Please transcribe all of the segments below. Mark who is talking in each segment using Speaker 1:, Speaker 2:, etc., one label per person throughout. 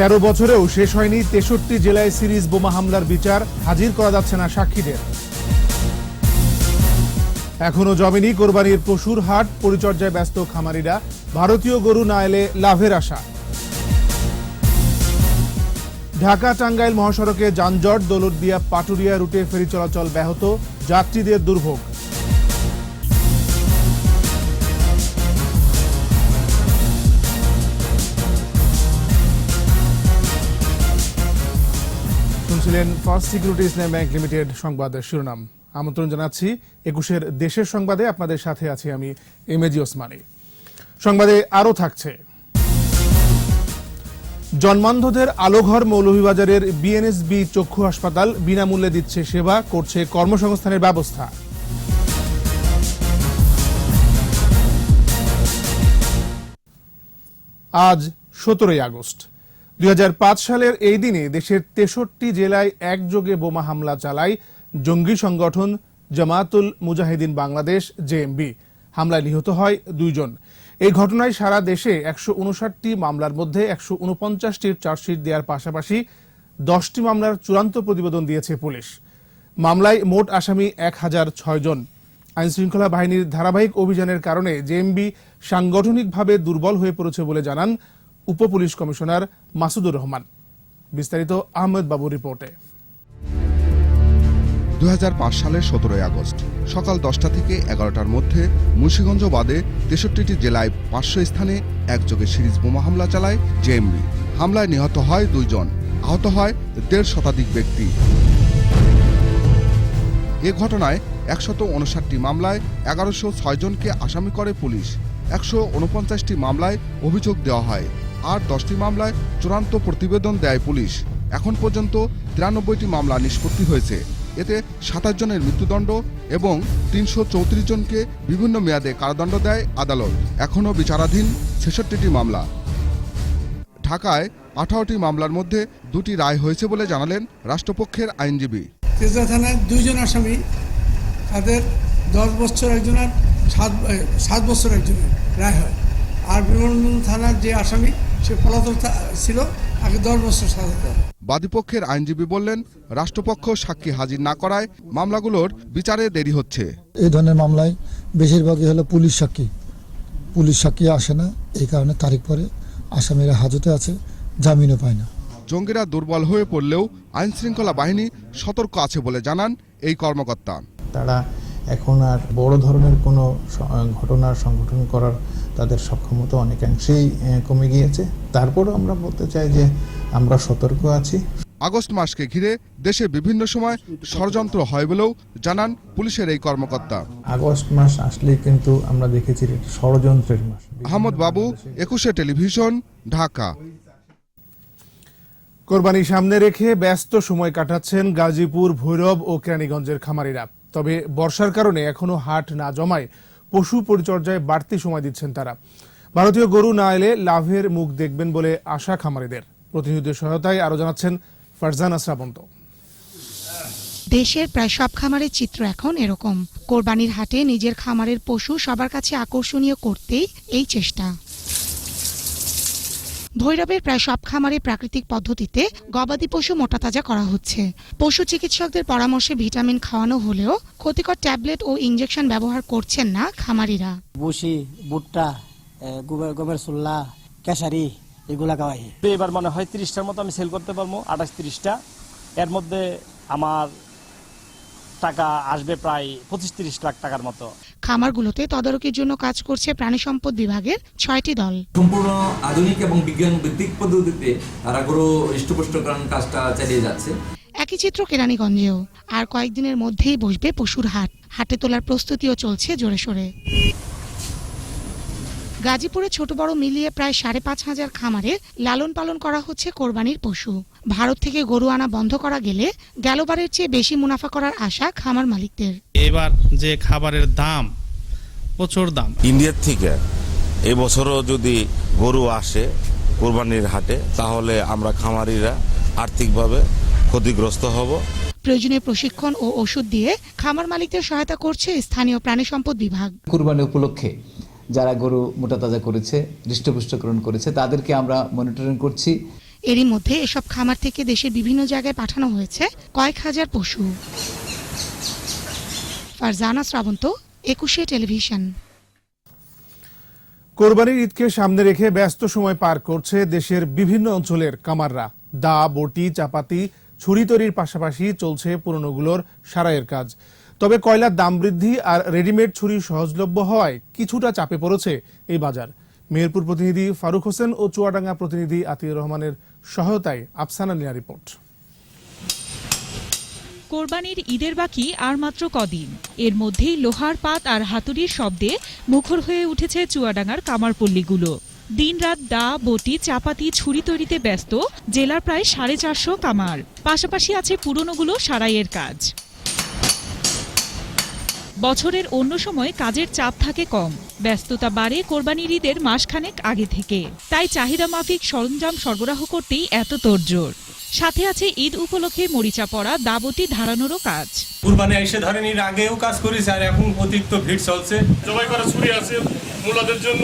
Speaker 1: তেরো বছরেও শেষ হয়নি তেষট্টি জেলায় সিরিজ বোমা হামলার বিচার। হাজির করা যাচ্ছে না সাক্ষীদের। এখনও জমেনি কোরবানির পশুর হাট, পরিচর্যায় ব্যস্ত খামারিরা। ভারতীয় গরু না এলে লাভের আশা। ঢাকা টাঙ্গাইল মহাসড়কে যানজট, দৌলতদিয়া পাটুরিয়া রুটে ফেরি চলাচল ব্যাহত। যাত্রীদের দুর্ভোগ। শুনছিলেন first security Islam bank limited সংবাদের শিরোনাম। আমন্ত্রণ জানাচ্ছি একুশের দেশের সংবাদে। আপনাদের সাথে আছি আমি এমএজি ওসমানী। সংবাদে আরও থাকছে। জন্মান্ধদের আলোঘর মৌলভীবাজারের বিএনএসবি চক্ষু হাসপাতাল বিনামূল্যে দিচ্ছে সেবা, করছে কর্মসংস্থানের ব্যবস্থা। আজ সতেরোই আগস্ট। দুই হাজার পাঁচ সালের এই দিনে দেশের তেষট্টি জেলায় একযোগে বোমা হামলা চালায় জঙ্গি সংগঠন জামাতুল মুজাহিদিন বাংলাদেশ জেএমবি হামলায় নিহত হয় দুইজন। এই ঘটনায় সারা দেশে একশো উনষাটটি মামলার মধ্যে একশো উনপঞ্চাশটির চার্জশিট দেওয়ার পাশাপাশি দশটি মামলার চূড়ান্ত প্রতিবেদন দিয়েছে পুলিশ। মামলায় মোট আসামি এক হাজার ছয় জন। আইনশৃঙ্খলা বাহিনীর ধারাবাহিক অভিযানের কারণে জেএমবি সাংগঠনিকভাবে দুর্বল হয়ে পড়েছে বলে জানান উপ পুলিশ কমিশনার মাসুদুর রহমান। বিস্তারিত আহমেদ বাবুর রিপোর্টে।
Speaker 2: দু হাজার পাঁচ সালের সতেরোই আগস্ট, সকাল দশটা থেকে এগারোটার মধ্যে মুন্সীগঞ্জ বাদে তেষট্টিটি জেলায় পাঁচশো স্থানে একযোগে সিরিজ বোমা হামলা চালায় জেএমবি। হামলায় নিহত হয় দুইজন, আহত হয় দেড় শতাধিক ব্যক্তি। এ ঘটনায় একশত উনষাটটি মামলায় এগারোশো ছয় জনকে আসামি করে পুলিশ। একশো উনপঞ্চাশটি মামলায় অভিযোগ দেওয়া হয়। আর দশটি মামলায় চূড়ান্ত প্রতিবেদন দেয় পুলিশ। এখন পর্যন্ত তিরানব্বইটি মামলা নিষ্পত্তি হয়েছে। এতে সাতাশ জনের মৃত্যুদণ্ড এবং তিনশো চৌত্রিশ জনকে বিভিন্ন মেয়াদে কারাদণ্ড দেয় আদালত। এখনও বিচারাধীন ছেষট্টিটি মামলা। ঢাকায় আঠারোটি মামলার মধ্যে দুটি রায় হয়েছে বলে জানালেন রাষ্ট্রপক্ষের আইনজীবী।
Speaker 3: তেজরা থানায় দুইজন আসামি, তাদের দশ বছর একজনের, সাত সাত বছর একজনের রায় হয়। আর বিমানবন্দর থানার যে আসামি সে পলাতক ছিল তাকে দশ বছর সাজা
Speaker 2: বাদীপক্ষের আইনজীবী বললেন রাষ্ট্রপক্ষ সাক্ষী হাজির না করায় মামলাগুলোর বিচারে দেরি হচ্ছে।
Speaker 4: এই ধরনের মামলায় বেশিরভাগই হলো পুলিশ সাক্ষী। পুলিশ সাক্ষী আসে না এই কারণে তারিখ পরে আসামিরা হাজতে আছে জামিনও পায় না।
Speaker 2: জঙ্গিরা দুর্বল হয়ে পড়লেও আইন শৃঙ্খলা বাহিনী সতর্ক আছে বলে জানান এই কর্মকর্তা।
Speaker 5: তারা এখন আর বড় ধরনের কোনো ঘটনার সংগঠন করার তাদের সক্ষমতা অনেকাংশেই আহ, কমে গিয়েছে। তারপরও আমরা বলতে চাই যে আমরা সতর্ক আছি।
Speaker 2: আগস্ট মাসকে ঘিরে দেশে বিভিন্ন সময় ষড়যন্ত্র হয় বলেও জানান পুলিশের এই কর্মকর্তা।
Speaker 5: আগস্ট মাস আসলেই কিন্তু আমরা দেখেছি ষড়যন্ত্রের মাস।
Speaker 2: আহমদ বাবু একুশে টেলিভিশন ঢাকা।
Speaker 1: কোরবানি সামনে রেখে ব্যস্ত সময় কাটাচ্ছেন গাজীপুর ভৈরব ও কেরানীগঞ্জের খামারিরা। তবে বর্ষার কারণে এখনও হাট না জমায় পশু পরিচর্যায় বাড়তি সময় দিচ্ছেন তারা। ভারতীয় গরু না এলে লাভের মুখ দেখবেন বলে আশা খামারিদের। প্রতিনিধিদের সহায়তায় আরও জানাচ্ছেন ফারজানা শ্রাবন্ত।
Speaker 6: দেশের প্রায় সব খামারের চিত্র এখন এরকম। কোরবানির হাটে নিজের খামারের পশু সবার কাছে আকর্ষণীয় করতেই এই চেষ্টা। ভৈরবের প্রায় সব খামারে প্রাকৃতিক পদ্ধতিতে গবাদি পশু মোটাতাজা করা হচ্ছে। পশু চিকিৎসকদের পরামর্শে ভিটামিন খাওয়ানো হলেও ক্ষতিকর ট্যাবলেট ও ইঞ্জেকশন ব্যবহার করছেন না খামারিরা।
Speaker 7: বসি ভুট্টা গোবর সুল্লা কেশারি এগুলা খাওয়াই।
Speaker 8: এবার মনে হয় তিরিশটার মতো আমি সেল করতে পারব আঠাশ তিরিশটা। এর মধ্যে আমার টাকা আসবে প্রায় পঁচিশ তিরিশ লাখ টাকার মতো।
Speaker 6: খামারগুলোতে তদারকির জন্য কাজ করছে প্রাণী সম্পদ বিভাগের ছয়টি দল।
Speaker 9: সম্পূর্ণ আধুনিক এবং বিজ্ঞান ভিত্তিক পদ্ধতিতে তারা গরু হৃষ্টপুষ্টকরণ কাজটা চালিয়ে যাচ্ছে।
Speaker 6: একই চিত্র কেরানীগঞ্জেও। আর কয়েকদিনের মধ্যেই বসবে পশুর হাট। হাটে তোলার প্রস্তুতিও চলছে জোরে সোরে। গাজীপুরে ছোট বড় মিলিয়ে প্রায় সাড়ে পাঁচ হাজার খামারে লালন পালন করা হচ্ছে কোরবানির পশু। ভারত থেকে গরু আনা বন্ধ করা গেলে গেলবারের চেয়ে বেশি মুনাফা করার আশা খামার মালিকদের।
Speaker 10: এবার যে খাবারের দাম প্রচুর দাম।
Speaker 11: ইন্ডিয়ার থেকে এবছরও যদি গরু আসে কোরবানির হাটে তাহলে আমরা খামারিরা আর্থিকভাবে ক্ষতিগ্রস্ত হব।
Speaker 6: প্রয়োজনীয় প্রশিক্ষণ ও ওষুধ দিয়ে খামার মালিকদের সহায়তা করছে স্থানীয় প্রাণী সম্পদ বিভাগ।
Speaker 12: কুরবানি উপলক্ষে যারা গরু মোটা তাজা করেছে হৃষ্টপুষ্টকরণ করেছে তাদেরকে আমরা মনিটরিং করছি।
Speaker 6: এরই মধ্যে এসব খামার থেকে দেশের বিভিন্ন জায়গায় পাঠানো হয়েছে কয়েক হাজার পশু। ফারজানা শ্রাবন্ত একুশে টেলিভিশন।
Speaker 1: কোরবানির ঈদকে সামনে রেখে ব্যস্ত সময় পার করছে দেশের বিভিন্ন অঞ্চলের কামাররা দা বটি চাপাতি ছুরি তৈরির পাশাপাশি চলছে পুরনোগুলোর সারাইয়ের কাজ। তবে কয়লার দাম বৃদ্ধি আর রেডিমেড ছুরি সহজলভ্য হওয়ায় কিছুটা চাপে পড়েছে এই বাজার। মেহেরপুর প্রতিনিধি ফারুক হোসেন ও চুয়াডাঙ্গা প্রতিনিধি আতিউর রহমানের সহায়তায় আফসানা নিয়া রিপোর্ট।
Speaker 12: কোরবানির ঈদের বাকি আর মাত্র কদিন। এর মধ্যেই লোহার পাত আর হাতুড়ির শব্দে মুখর হয়ে উঠেছে চুয়াডাঙ্গার কামারপল্লীগুলো। দিনরাত দা, বটি, চাপাতি, ছুরি তৈরিতে ব্যস্ত, জেলার প্রায় সাড়ে চারশো কামার। পাশাপাশি আছে পুরনোগুলো সারাইয়ের কাজ। বছরের অন্য সময় কাজের চাপ থাকে কম। ব্যস্ততা বাড়ে কোরবানির ঈদের মাসখানেক আগে থেকে। তাই চাহিদা মাফিক সরঞ্জাম সরবরাহ করতেই এত তোরজোর সাথে আছে ঈদ উপলক্ষে মরিচা পড়া দাবতি ধারানোরও কাজ।
Speaker 13: কুরবানি এসে ধরেন এর আগেও কাজ করেছে আর এখন অতিরিক্ত ভিড় চলছে। জবাই করা ছুরি আছে মূলাদের জন্য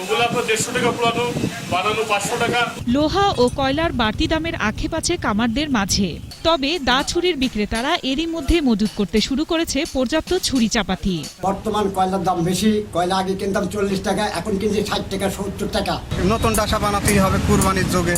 Speaker 13: ওগুলো আপনার দেড়শো টাকা পুরানো বানানো পাঁচশো টাকা।
Speaker 12: লোহা ও কয়লার বাড়তি দামের আক্ষেপ আছে কামারদের মাঝে। তবে দা ছুরির বিক্রেতারা এরই মধ্যে মজুত করতে শুরু করেছে পর্যাপ্ত ছুরি চাপাতি।
Speaker 7: বর্তমান কয়লার দাম বেশি কয়লা আগে কিনতাম চল্লিশ টাকা এখন কিনছি ষাট টাকা সত্তর টাকা।
Speaker 14: নতুন ডাসা বানাতেই হবে কুরবানির যোগে।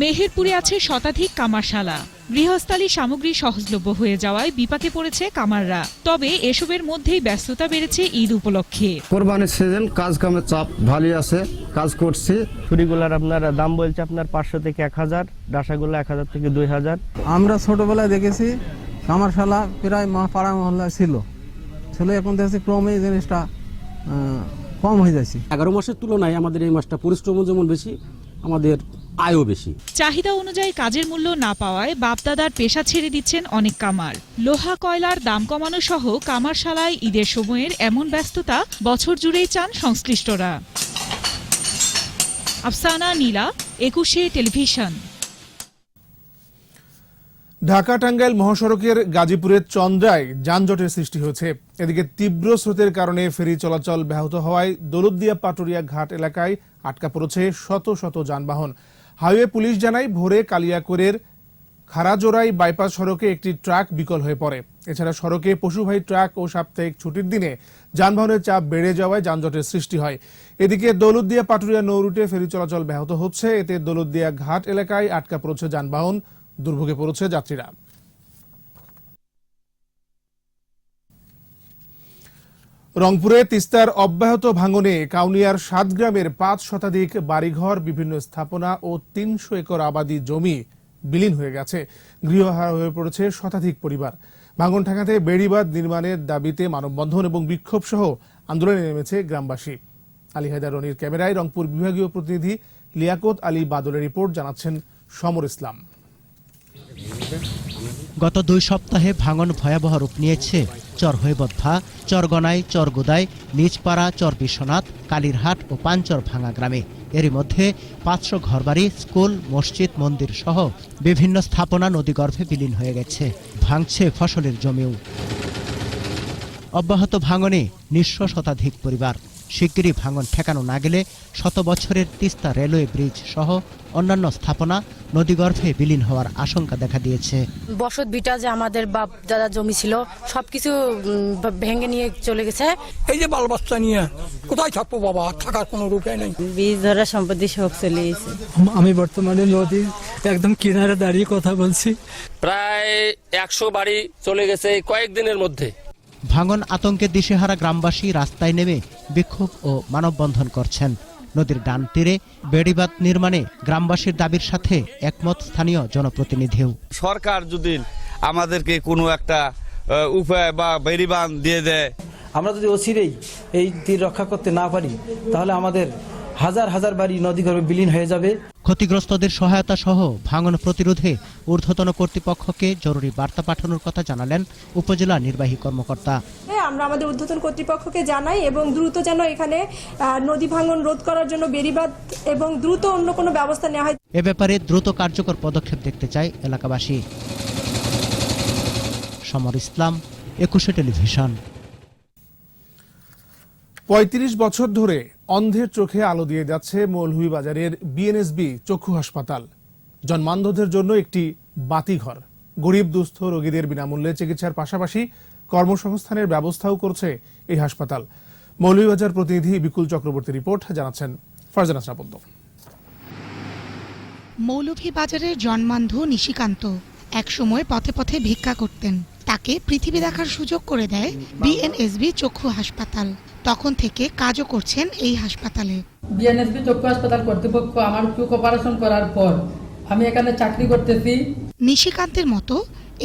Speaker 12: মেহেরপুরে আছে শতাধিক কামারশালা। গৃহস্থালী সামগ্রী সহজলভ্য হয়ে যাওয়ায় বিপাকে পড়েছে কামাররা। তবে এসবের মধ্যেই ব্যস্ততা বেড়েছে ঈদ উপলক্ষে।
Speaker 14: কোরবানির সিজন কাজ কামের চাপ ভালোই আছে কাজ করছি।
Speaker 8: ছুরিগুলার আপনার দাম বলছে আপনার পাঁচশো থেকে এক হাজার ডাসাগুলো এক হাজার থেকে দুই হাজার।
Speaker 14: আমরা ছোটবেলায় দেখেছি কামারশালা প্রায় মা পাড়া মহল্লায় ছিল। ছিল এখন দেখছি ক্রমে এই জিনিসটা কম হয়ে যাচ্ছে।
Speaker 7: এগারো মাসের তুলনায় আমাদের এই মাসটা পরিশ্রমও যেমন বেশি আমাদের আয়ও বেশি।
Speaker 12: চাহিদা অনুযায়ী কাজের মূল্য না পাওয়ায় বাপদাদার পেশা ছেড়ে দিচ্ছেন অনেক কামার। লোহা কয়লার দাম কমানো সহ কামারশালায় ঈদের সময়ের এমন ব্যস্ততা বছর জুড়েই চান সংশ্লিষ্টরা। আফসানা নীলা একুশে টেলিভিশন।
Speaker 1: ঢাকা টাঙ্গাইল মহাসড়কের গাজীপুরের চন্দ্রায় যানজটের সৃষ্টি হয়েছে। এদিকে তীব্র স্রোতের কারণে ফেরি চলাচল ব্যাহত হওয়ায় দৌলতদিয়া পাটুরিয়া ঘাট এলাকায় আটকা পড়েছে শত শত যানবাহন। হাইওয়ে পুলিশ জানায়, ভোরে কালিয়াকোরের খারাজোড়াই বাইপাস সড়কে একটি ট্রাক বিকল হয়ে পড়ে। এছাড়া সড়কে পশুবাহী ট্রাক ও সাপ্তাহিক ছুটির দিনে যানবাহনের চাপ বেড়ে যাওয়ায় যানজটের সৃষ্টি হয়। এদিকে দৌলতদিয়া পাটুরিয়া নৌরুটে ফেরি চলাচল ব্যাহত হচ্ছে। এতে দৌলতদিয়া ঘাট এলাকায় আটকা পড়ছে যানবাহন, দুর্ভোগে পড়েছে যাত্রীরা। রংপুরে তিস্তার অব্যাহত ভাঙনে কাউনিয়ার সাত গ্রামের পাঁচ শতাধিক বাড়িঘর, বিভিন্ন স্থাপনা ও তিনশো একর আবাদি জমি বিলীন হয়ে গেছে। গৃহহারা হয়ে পড়েছে শতাধিক পরিবার। ভাঙন ঠেকাতে বেড়িবাঁধ নির্মাণের দাবিতে মানববন্ধন এবং বিক্ষোভ সহ আন্দোলনে নেমেছে গ্রামবাসী। আলী হায়দার রনির ক্যামেরায় রংপুর বিভাগীয় প্রতিনিধি লিয়াকত আলী বাদলের রিপোর্ট জানাচ্ছেন সমর ইসলাম।
Speaker 15: গত দুই সপ্তাহে ভাঙন ভয়াবহ রূপ নিয়েছে। চর হৈবদ্ধা, চরগনাই, চরগুদাই নিজপাড়া চর বিশ্বনাথ কালীরহাট ও পাঞ্চর ভাঙা গ্রামে। এরই মধ্যে পাঁচশো ঘরবাড়ি, স্কুল, মসজিদ, মন্দির সহ বিভিন্ন স্থাপনা নদীগর্ভে বিলীন হয়ে গেছে। ভাঙছে ফসলের জমিও। অব্যাহত ভাঙনে নিঃস্ব শতাধিক পরিবার। শিগগিরই ভাঙন ঠেকানো না গেলে শত বছরের তিস্তা রেলওয়ে ব্রিজ সহ অন্যান্য স্থাপনা নদীগর্ভে বিলীন হওয়ার আশঙ্কা দেখা দিয়েছে।
Speaker 16: বসত ভিটা যে আমাদের বাপ দাদা জমি ছিল সবকিছু ভেঙে নিয়ে চলে গেছে।
Speaker 14: এই যে বাল বাচ্চা নিয়ে কোথায় থাকব বাবা? থাকার কোনো রূপে নেই।
Speaker 16: বীজ ধরা সম্পত্তি সব চলে গেছে।
Speaker 14: আমি বর্তমানে নদীর একদম কিনারে দাঁড়িয়ে কথা বলছি।
Speaker 8: প্রায় একশো বাড়ি চলে গেছে কয়েকদিনের মধ্যে।
Speaker 15: ভাঙন আতঙ্কে দিশেহারা গ্রামবাসী রাস্তায় নেমে বিক্ষোভ ও মানববন্ধন করছেন। নদীর ডান তীরে বেড়িবাঁধ নির্মাণে গ্রামবাসীর দাবির সাথে একমত স্থানীয় জনপ্রতিনিধিও।
Speaker 11: সরকার যদি আমাদেরকে কোনো একটা উপায় বা বেরিবান দিয়ে দেয়
Speaker 14: আমরা যদি অচিরেই এই তীর রক্ষা করতে না পারি তাহলে আমাদের হাজার হাজার বাড়ি নদীগর্ভে বিলীন হয়ে যাবে।
Speaker 15: ক্ষতিগ্রস্তদের সহায়তা সহ ভাঙন প্রতিরোধে ঊর্ধ্বতন কর্তৃপক্ষকে জরুরি বার্তা পাঠানোর কথা জানালেন উপজেলা নির্বাহী কর্মকর্তা।
Speaker 16: হ্যাঁ, আমরা আমাদের ঊর্ধ্বতন কর্তৃপক্ষকে জানাই এবং দ্রুত যেন এখানে নদী ভাঙন রোধ করার জন্য বেড়িবাঁধ এবং দ্রুত অন্য কোনো ব্যবস্থা নেওয়া হয়।
Speaker 15: এ ব্যাপারে দ্রুত কার্যকর পদক্ষেপ দেখতে চায় এলাকাবাসী। সমর ইসলাম একুশে টেলিভিশন।
Speaker 1: পঁয়ত্রিশ বছর ধরে অন্ধের চোখে আলো দিয়ে যাচ্ছে মৌলভীবাজারের বিএনএসবি চক্ষু হাসপাতাল। জন্মান্ধদের জন্য একটি বাতিঘর। গরিব, দুস্থ রোগীদের বিনামূল্যে চিকিৎসার পাশাপাশি কর্মসংস্থানের ব্যবস্থাও করছে এই হাসপাতাল। মৌলভীবাজার প্রতিনিধি বিকুল চক্রবর্তী রিপোর্ট জানাচ্ছেন ফারজানা শ্রাবন্ত।
Speaker 6: মৌলভীবাজারের জন্মান্ধ নিশিকান্ত একসময় পথে পথে ভিক্ষা করতেন। তাকে পৃথিবী দেখার সুযোগ করে দেয় বিএনএসবি চক্ষু হাসপাতাল। তখন থেকে কাজও করছেন এই হাসপাতালে।
Speaker 17: বিএনএসবি চক্ষু হাসপাতাল কর্তৃপক্ষ আমার চোখ অপারেশন করার পর আমি এখানে চাকরি করতেছি।
Speaker 6: নিশিকান্তের মতো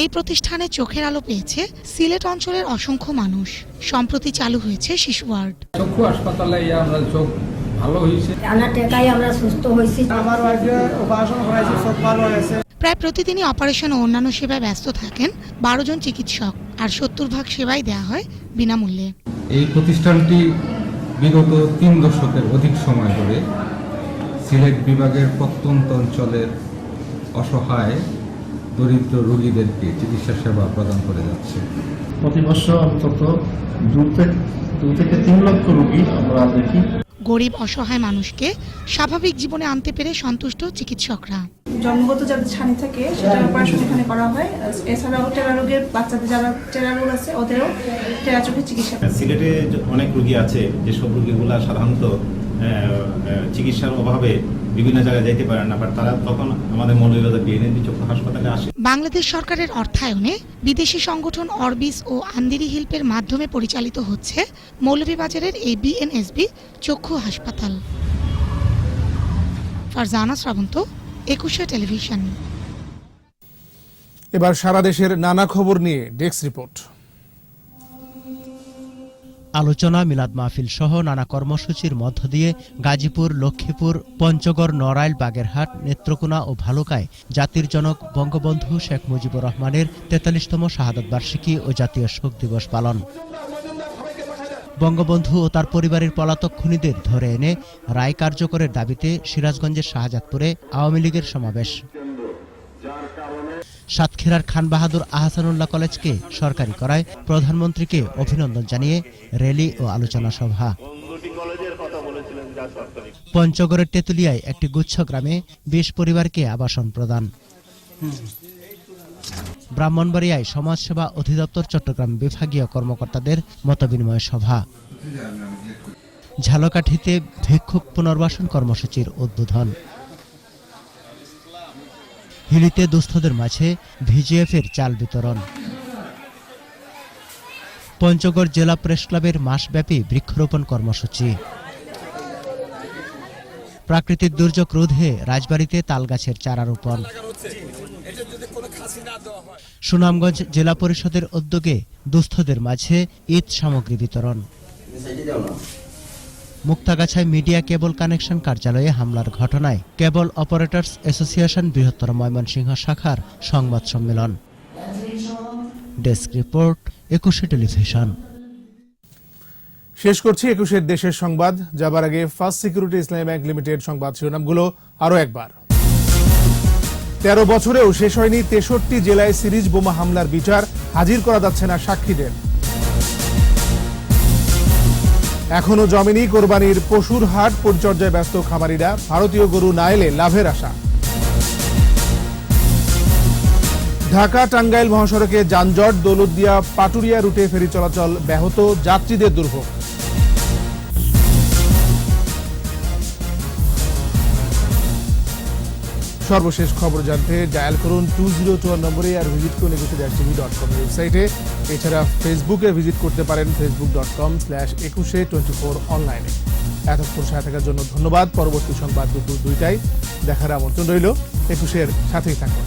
Speaker 6: এই প্রতিষ্ঠানে চোখের আলো পেয়েছে সিলেট অঞ্চলের অসংখ্য মানুষ। সম্প্রতি চালু হয়েছে শিশু ওয়ার্ড।
Speaker 17: চক্ষু হাসপাতালে আমরা চোখ ভালো হয়েছে।
Speaker 18: আমরা টেকাই আমরা সুস্থ হয়েছি।
Speaker 14: আমার ওয়াইফে অপারেশন করাইছি সব ভালো হয়েছে।
Speaker 6: প্রায় প্রতিদিনই অপারেশন ও অন্যান্য সেবায় ব্যস্ত থাকেন বারো জন চিকিৎসক আর সত্তর ভাগ সেবাই দেওয়া হয় বিনামূল্যে।
Speaker 19: এই প্রতিষ্ঠানটি বিগত তিন দশকের অধিক সময় ধরে সিলেট বিভাগের প্রত্যন্ত অঞ্চলের অসহায় দরিদ্র রোগীদেরকে চিকিৎসা সেবা প্রদান করে যাচ্ছে।
Speaker 20: প্রতি বছর অন্তত দু থেকে দু থেকে তিন লক্ষ রোগী আমরা দেখি।
Speaker 6: গরিব অসহায় মানুষকে স্বাভাবিক জীবনে আনতে পেরে সন্তুষ্ট চিকিৎসকরা।
Speaker 21: জন্মগত যাদের ছানি থাকে সেটা অপারেশন এখানে করা হয়। এছাড়াও টেরা রোগের বাচ্চাদের যারা টেরা রোগ আছে ওদেরও টেরা চোখের চিকিৎসা
Speaker 22: সিলেটে অনেক রোগী আছে যেসব রোগীগুলা সাধারণত চিকিৎসার অভাবে বিভিন্ন জায়গায় যাইতে পারে না বাট তারা তখন আমাদের মৌলভীবাজার বিএনএনবি চক্ষু হাসপাতালে আসে।
Speaker 6: বাংলাদেশ সরকারের অর্থায়নে বিদেশি সংগঠন অরবিস ও আন্দিরি হিল্পের মাধ্যমে পরিচালিত হচ্ছে মৌলভীবাজারের এই বিএনএসবি চক্ষু হাসপাতাল। ফারজানা শ্রাবন্ত একুশে টেলিভিশন।
Speaker 1: এবার সারা দেশের নানা খবর নিয়ে ডেস্ক রিপোর্ট।
Speaker 15: আলোচনা মিলাদ মাহফিল সহ নানা কর্মসূচির মধ্য দিয়ে গাজীপুর লক্ষ্মীপুর পঞ্চগড় নড়াইল বাগেরহাট নেত্রকোনা ও ভালুকায় জাতির জনক বঙ্গবন্ধু শেখ মুজিবুর রহমানের তেতাল্লিশতম শাহাদত বার্ষিকী ও জাতীয় শোক দিবস পালন। বঙ্গবন্ধু ও তার পরিবারের পলাতক খুনিদের ধরে এনে রায় কার্যকরের দাবিতে সিরাজগঞ্জের শাহজাদপুরে আওয়ামী লীগের সমাবেশ। সাতক্ষীরার খান বাহাদুর আহসানুল্লাহ কলেজকে সরকারি করায় প্রধানমন্ত্রীকে অভিনন্দন জানিয়ে র্যালি ও আলোচনা সভা। পঞ্চগড়ের তেঁতুলিয়ায় একটি গুচ্ছ গ্রামে বিশ পরিবারকে আবাসন প্রদান। ব্রাহ্মণবাড়িয়ায় সমাজসেবা অধিদপ্তর চট্টগ্রাম বিভাগীয় কর্মকর্তাদের মতবিনিময় সভা। ঝালকাঠিতে ভিক্ষুক পুনর্বাসন কর্মসূচির উদ্বোধন। হিলিতে দুস্থদের মাঝে ভিজিএফের চাল বিতরণ। পঞ্চগড় জেলা প্রেস ক্লাবের মাসব্যাপী বৃক্ষরোপণ কর্মসূচি। প্রাকৃতিক দুর্যোগ রোধে রাজবাড়িতে তালগাছের চারা রোপণ সুনামগঞ্জ জেলা পরিষদের উদ্যোগে দুস্থদের মাঝে ঈদ সামগ্রী বিতরণ। মুক্তাগাছায় মিডিয়া কেবল কানেকশন কার্যালয়ে হামলার ঘটনায় কেবল অপারেটরস অ্যাসোসিয়েশন বৃহত্তর ময়মনসিংহ শাখার সংবাদ সম্মেলন। Desk report, Ekushey television.
Speaker 1: শেষ করছি একুশের দেশের সংবাদ। যাবার আগে first security Islami bank limited সংবাদ শিরোনামগুলো আরও একবার। তেরো বছরেও শেষ হয়নি তেষট্টি জেলায় সিরিজ বোমা হামলার বিচার। হাজির করা যাচ্ছে না সাক্ষীদের। এখনও জমেনি কোরবানির পশুর হাট। পরিচর্যায় ব্যস্ত খামারিরা, ভারতীয় গরু না এলে লাভের আশা। ঢাকা টাঙ্গাইল মহাসড়কে যানজট, দৌলতদিয়া পাটুরিয়া রুটে ফেরি চলাচল ব্যাহত। যাত্রীদের দুর্ভোগ। সর্বশেষ খবর জানতে ডায়াল করুন টু জিরো টু নম্বরে আর ভিজিট করুন একুশে ড্যাশ টিভি ডট কম ওয়েবসাইটে এছাড়া ফেসবুকে ভিজিট করতে পারেন Facebook dot com slash Ekushey twenty four অনলাইনে এতক্ষণ সাথে থাকার জন্য ধন্যবাদ। পরবর্তী সংবাদ দুপুর দুইটায়। দেখার আমন্ত্রণ রইল একুশের সাথেই থাকুন।